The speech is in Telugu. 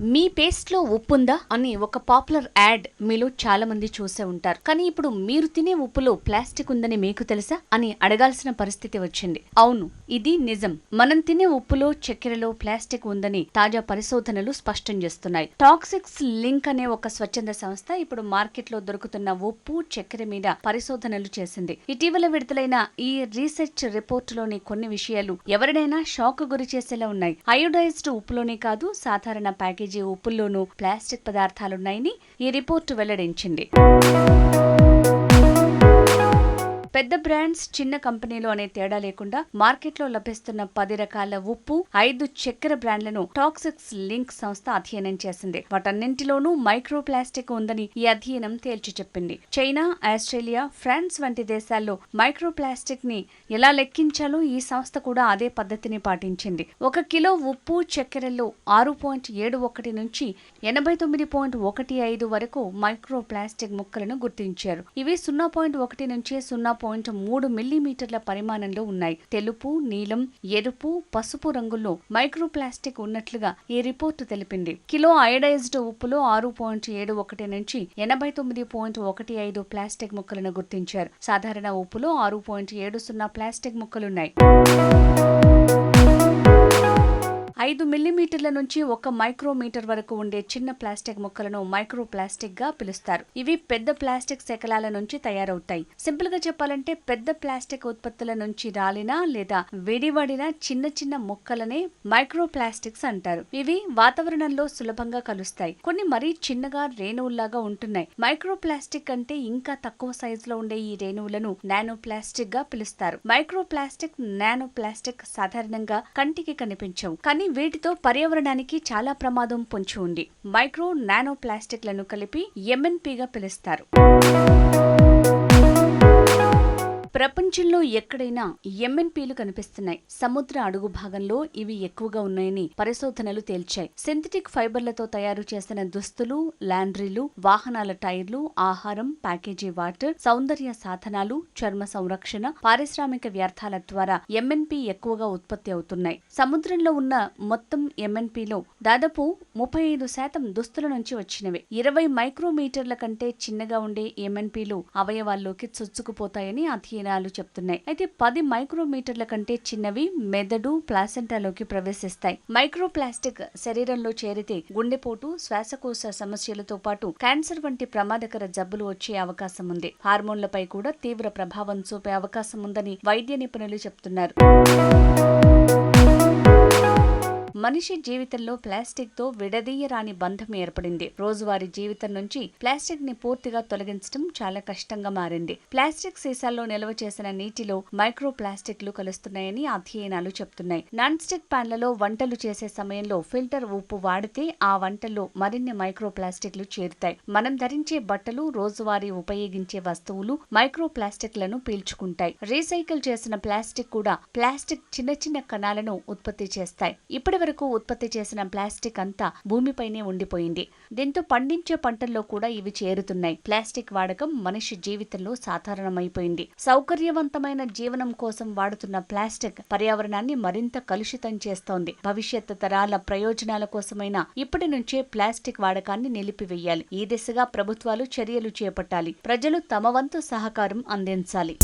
మీ పేస్ట్లో అని ఒక పాపులర్ యాడ్ మీలో చాలా మంది చూసే ఉంటారు. కానీ ఇప్పుడు మీరు తినే ఉప్పులో ప్లాస్టిక్ ఉందని మీకు తెలుసా అని అడగాల్సిన పరిస్థితి వచ్చింది. అవును ఇది నిజం. మనం తినే ఉప్పులో చక్కెరలో ప్లాస్టిక్ ఉందని తాజా పరిశోధనలు స్పష్టం చేస్తున్నాయి. టాక్సిక్స్ లింక్ అనే ఒక స్వచ్ఛంద సంస్థ ఇప్పుడు మార్కెట్లో దొరుకుతున్న ఉప్పు చక్కెర మీద పరిశోధనలు చేసింది. ఇటీవల విడుదలైన ఈ రీసెర్చ్ రిపోర్ట్లోని కొన్ని విషయాలు ఎవరినైనా షాక్ గురి చేసేలా ఉన్నాయి. అయోడైజ్డ్ ఉప్పులోనే కాదు సాధారణ ప్యాకేజ్ ఉప్పుల్లోనూ ప్లాస్టిక్ పదార్థాలున్నాయని ఈ రిపోర్టు వెల్లడించింది. పెద్ద బ్రాండ్స్ చిన్న కంపెనీలు అనే తేడా లేకుండా మార్కెట్లో లభిస్తున్న పది రకాల ఉప్పు ఐదు చక్కెర బ్రాండ్లను టాక్సిక్స్ లింక్ సంస్థ అధ్యయనం చేసింది. వాటన్నింటిలోనూ మైక్రో ప్లాస్టిక్ ఉందని ఈ అధ్యయనం తేల్చి చెప్పింది. చైనా ఆస్ట్రేలియా ఫ్రాన్స్ వంటి దేశాల్లో మైక్రో ప్లాస్టిక్ని ఎలా లెక్కించాలో ఈ సంస్థ కూడా అదే పద్ధతిని పాటించింది. ఒక కిలో ఉప్పు చక్కెరలో ఆరు పాయింట్ ఏడు ఒకటి నుంచి ఎనభై తొమ్మిది పాయింట్ ఒకటి ఐదు వరకు మైక్రో ప్లాస్టిక్ ముక్కలను గుర్తించారు. ఇవి సున్నా పాయింట్ ఒకటి నుంచి సున్నా పాయింట్ పాయింట్ మూడు మిల్లీమీటర్ల పరిమాణంలో ఉన్నాయి. తెలుపు నీలం ఎరుపు పసుపు రంగుల్లో మైక్రో ప్లాస్టిక్ ఉన్నట్లుగా ఈ రిపోర్టు తెలిపింది. కిలో అయోడైజ్డ్ ఉప్పులో ఆరు పాయింట్ ఏడు ఒకటి నుంచి ఎనభై తొమ్మిది పాయింట్ ఒకటి ఐదు ప్లాస్టిక్ ముక్కలను గుర్తించారు. సాధారణ ఉప్పులో ఆరు పాయింట్ ఏడు సున్నా ప్లాస్టిక్ ముక్కలున్నాయి. ఐదు మిల్లీమీటర్ల నుంచి ఒక మైక్రోమీటర్ వరకు ఉండే చిన్న ప్లాస్టిక్ ముక్కలను మైక్రో ప్లాస్టిక్గా పిలుస్తారు. ఇవి పెద్ద ప్లాస్టిక్ శకలాల నుంచి తయారవుతాయి. సింపుల్గా చెప్పాలంటే పెద్ద ప్లాస్టిక్ ఉత్పత్తుల నుంచి రాలిన లేదా విడివడిన చిన్న చిన్న ముక్కలనే మైక్రో ప్లాస్టిక్స్ అంటారు. ఇవి వాతావరణంలో సులభంగా కలుస్తాయి. కొన్ని మరీ చిన్నగా రేణువుల్లాగా ఉంటున్నాయి. మైక్రో ప్లాస్టిక్ అంటే ఇంకా తక్కువ సైజులో ఉండే ఈ రేణువులను నానో ప్లాస్టిక్గా పిలుస్తారు. మైక్రో ప్లాస్టిక్ నానో ప్లాస్టిక్ సాధారణంగా కంటికి కనిపించవు. కానీ వీటితో పర్యావరణానికి చాలా ప్రమాదం పొంచి ఉంది. మైక్రో నానో ప్లాస్టిక్లను కలిపి ఎంఎన్పిగా పిలుస్తారు. ప్రపంచంలో ఎక్కడైనా ఎంఎన్పీలు కనిపిస్తున్నాయి. సముద్ర అడుగు భాగంలో ఇవి ఎక్కువగా ఉన్నాయని పరిశోధనలు తేల్చాయి. సింథటిక్ ఫైబర్లతో తయారు చేసిన దుస్తులు లాండ్రీలు వాహనాల టైర్లు ఆహారం ప్యాకేజీ వాటర్ సౌందర్య సాధనాలు చర్మ సంరక్షణ పారిశ్రామిక వ్యర్థాల ద్వారా ఎంఎన్పి ఎక్కువగా ఉత్పత్తి అవుతున్నాయి. సముద్రంలో ఉన్న మొత్తం ఎంఎన్పిలో దాదాపు ముప్పై ఐదు శాతం దుస్తుల నుంచి వచ్చినవి. ఇరవై మైక్రోమీటర్ల కంటే చిన్నగా ఉండే ఎంఎన్పీలు అవయవాల్లోకి చొచ్చుకుపోతాయని అధ్యయనాలు చెప్తున్నాయి. అయితే పది మైక్రోమీటర్ల కంటే చిన్నవి మెదడు ప్లాసెంటాలోకి ప్రవేశిస్తాయి. మైక్రో ప్లాస్టిక్ శరీరంలో చేరితే గుండెపోటు శ్వాసకోశ సమస్యలతో పాటు క్యాన్సర్ వంటి ప్రమాదకర జబ్బులు వచ్చే అవకాశం ఉంది. హార్మోన్లపై కూడా తీవ్ర ప్రభావం చూపే అవకాశం ఉందని వైద్య నిపుణులు చెప్తున్నారు. మనిషి జీవితంలో ప్లాస్టిక్తో విడదీయరాని బంధం ఏర్పడింది. రోజువారీ జీవితం నుంచి ప్లాస్టిక్ని పూర్తిగా తొలగించడం చాలా కష్టంగా మారింది. ప్లాస్టిక్ సీసాల్లో నిల్వ చేసిన నీటిలో మైక్రో ప్లాస్టిక్లు కలుస్తున్నాయని అధ్యయనాలు చెప్తున్నాయి. నాన్ స్టిక్ ప్యాన్లలో వంటలు చేసే సమయంలో ఫిల్టర్ ఉప్పు వాడితే ఆ వంటల్లో మరిన్ని మైక్రో ప్లాస్టిక్లు చేరుతాయి. మనం ధరించే బట్టలు రోజువారీ ఉపయోగించే వస్తువులు మైక్రో ప్లాస్టిక్లను పీల్చుకుంటాయి. రీసైకిల్ చేసిన ప్లాస్టిక్ కూడా ప్లాస్టిక్ చిన్న చిన్న కణాలను ఉత్పత్తి చేస్తాయి. ఇప్పటి వరకు ఉత్పత్తి చేసిన ప్లాస్టిక్ అంతా భూమిపైనే ఉండిపోయింది. దీంతో పండించే పంటల్లో కూడా ఇవి చేరుతున్నాయి. ప్లాస్టిక్ వాడకం మనిషి జీవితంలో సాధారణమైపోయింది. సౌకర్యవంతమైన జీవనం కోసం వాడుతున్న ప్లాస్టిక్ పర్యావరణాన్ని మరింత కలుషితం చేస్తోంది. భవిష్యత్ తరాల ప్రయోజనాల కోసమైనా ఇప్పటి నుంచే ప్లాస్టిక్ వాడకాన్ని నిలిపివేయాలి. ఈ దిశగా ప్రభుత్వాలు చర్యలు చేపట్టాలి. ప్రజలు తమ వంతు సహకారం అందించాలి.